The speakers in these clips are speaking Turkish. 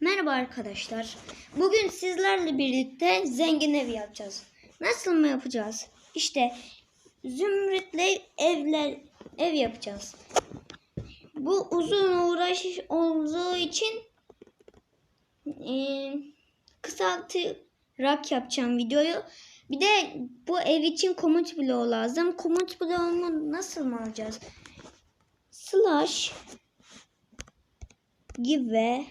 Merhaba arkadaşlar. Bugün sizlerle birlikte zengin ev yapacağız. Nasıl mı yapacağız? İşte zümrütle evler ev yapacağız. Bu uzun uğraş olduğu için eee kısaltarak yapacağım videoyu. Bir de bu ev için komut bloğu lazım. Komut bloğunu nasıl mı alacağız? Slash give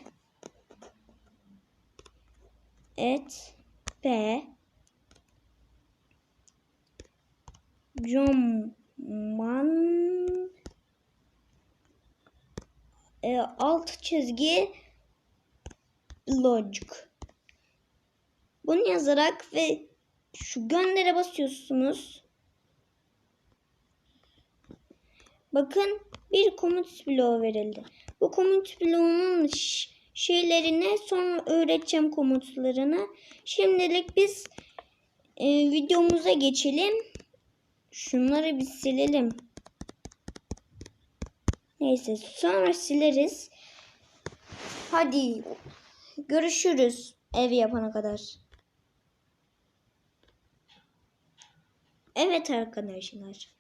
et p Roman e, alt çizgi logic. Bunu yazarak ve şu göndere basıyorsunuz. Bakın bir komut bloğu verildi. Bu komut bloğunun şeylerini sonra öğreteceğim komutlarını. Şimdilik biz e, videomuza geçelim. Şunları bir silelim. Neyse sonra sileriz. Hadi görüşürüz ev yapana kadar. Evet arkadaşlar.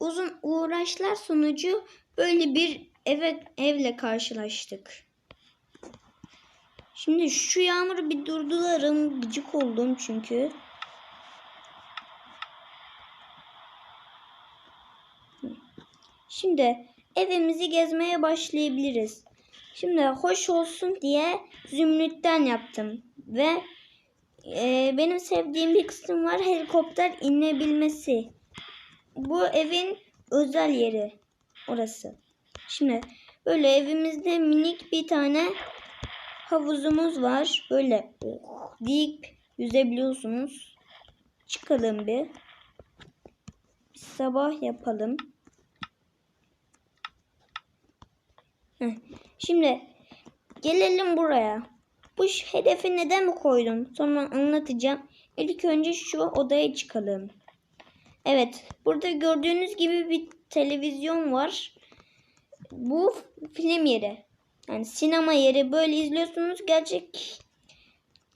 Uzun uğraşlar sonucu böyle bir eve evle karşılaştık. Şimdi şu yağmuru bir durdularım. Gıcık oldum çünkü. Şimdi evimizi gezmeye başlayabiliriz. Şimdi hoş olsun diye zümrütten yaptım ve e, benim sevdiğim bir kısım var helikopter inebilmesi. Bu evin özel yeri orası. Şimdi böyle evimizde minik bir tane havuzumuz var. Böyle oh, deyip yüzebiliyorsunuz. Çıkalım bir. bir sabah yapalım. Şimdi gelelim buraya. Bu hedefi neden mi koydum? Sonra anlatacağım. İlk önce şu odaya çıkalım. Evet, burada gördüğünüz gibi bir televizyon var. Bu film yeri. Yani sinema yeri böyle izliyorsunuz. Gerçek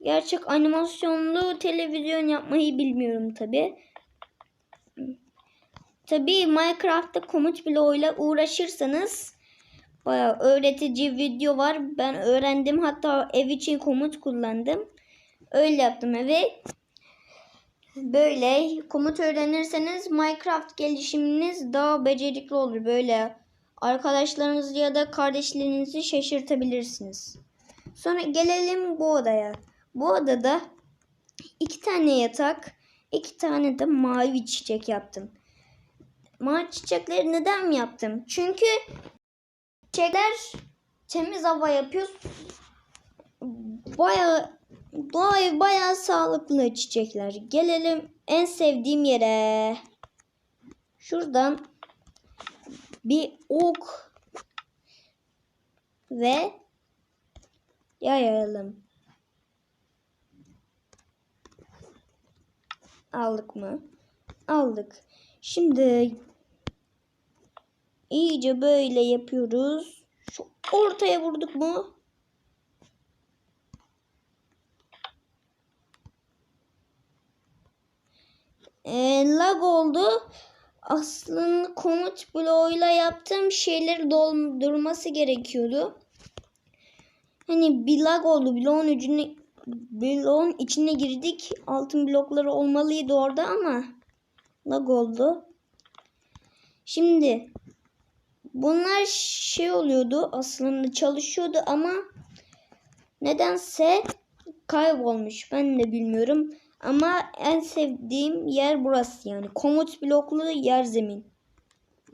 gerçek animasyonlu televizyon yapmayı bilmiyorum tabi. Tabi Minecraft'ta komut bloğuyla uğraşırsanız bayağı öğretici video var. Ben öğrendim. Hatta ev için komut kullandım. Öyle yaptım evi. Böyle komut öğrenirseniz Minecraft gelişiminiz daha becerikli olur. Böyle arkadaşlarınızı ya da kardeşlerinizi şaşırtabilirsiniz. Sonra gelelim bu odaya. Bu odada iki tane yatak, iki tane de mavi çiçek yaptım. Mavi çiçekleri neden yaptım? Çünkü çiçekler temiz hava yapıyor. Baya baya baya sağlıklı çiçekler. Gelelim en sevdiğim yere. Şuradan bir ok ve yayalım. Aldık mı? Aldık. Şimdi iyice böyle yapıyoruz. Şu ortaya vurduk mu? Ee, lag oldu. Aslında komut bloğuyla yaptığım şeyleri doldurması gerekiyordu. Hani bir lag oldu. Bloğun ucuna bloğun içine girdik. Altın blokları olmalıydı orada ama lag oldu. Şimdi bunlar şey oluyordu aslında çalışıyordu ama nedense kaybolmuş. Ben de bilmiyorum. Ama en sevdiğim yer burası yani. Komut bloklu yer zemin.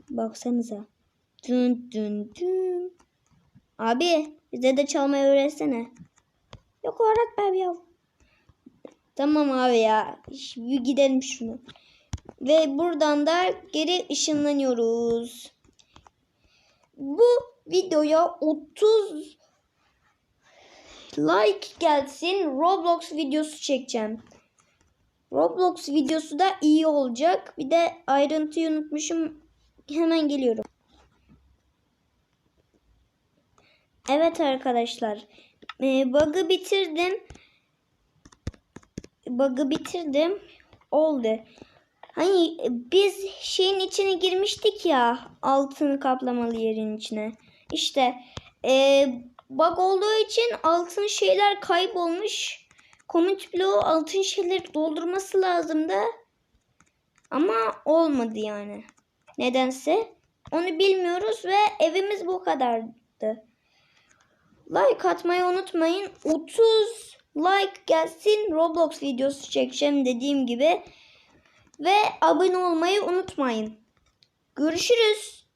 Baksanıza. Dün dün dün. Abi bize de çalmayı öğretsene. Yok öğretmem ya. Tamam abi ya. Bir gidelim şunu. Ve buradan da geri ışınlanıyoruz. Bu videoya 30 like gelsin. Roblox videosu çekeceğim. Roblox videosu da iyi olacak. Bir de ayrıntıyı unutmuşum. Hemen geliyorum. Evet arkadaşlar. e, bug'ı bitirdim. Bug'ı bitirdim. Oldu. Hani biz şeyin içine girmiştik ya altın kaplamalı yerin içine. İşte e, bug olduğu için altın şeyler kaybolmuş. Komut bloğu altın şeyleri doldurması lazımdı. Ama olmadı yani. Nedense. Onu bilmiyoruz ve evimiz bu kadardı. Like atmayı unutmayın. 30 like gelsin. Roblox videosu çekeceğim dediğim gibi. Ve abone olmayı unutmayın. Görüşürüz.